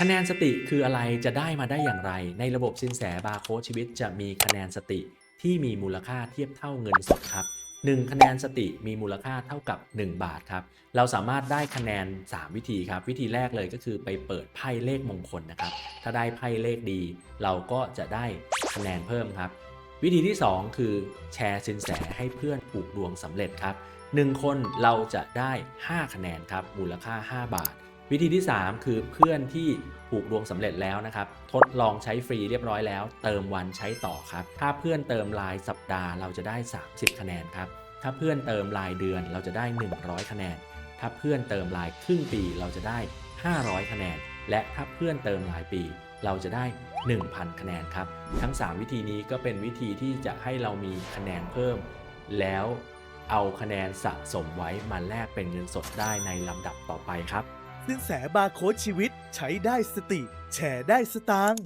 คะแนนสติคืออะไรจะได้มาได้อย่างไร ในระบบสินแสบาร์โค้ดชีวิตจะมีคะแนนสติที่มีมูลค่าเทียบเท่าเงินสดครับ1คะแนนสติมีมูลค่าเท่ากับ 1 บาทครับ เราสามารถได้คะแนน 3 วิธีครับ วิธีแรกเลยก็คือไปเปิดไพ่เลขมงคลนะครับ ถ้าได้ไพ่เลขดี เราก็จะได้คะแนนเพิ่มครับ วิธีที่ 2 คือแชร์สินแสให้เพื่อนผูกดวงสำเร็จครับ 1 คนเราจะได้ 5 คะแนนครับ มูลค่า 5 บาท วิธีที่ 3 คือเพื่อนที่ผูกดวงสำเร็จแล้วนะครับ ทดลองใช้ฟรีเรียบร้อยแล้ว เติมวันใช้ต่อครับ ถ้าเพื่อนเติมรายสัปดาห์เราจะได้ 30 คะแนนครับ ถ้าเพื่อนเติมรายเดือนเราจะได้ 100 คะแนน ถ้าเพื่อนเติมรายครึ่งปีเราจะได้ 500 คะแนน และถ้าเพื่อนเติมรายปี เราจะได้ 1,000 คะแนนครับ ทั้ง 3 วิธีนี้ก็เป็นวิธีที่จะให้เรามีคะแนนเพิ่ม แล้วเอาคะแนนสะสมไว้มาแลกเป็นเงินสดได้ในลำดับต่อไปครับ สินแสบาร์โค้ดชีวิตใช้ได้สติ แชร์ได้สตางค์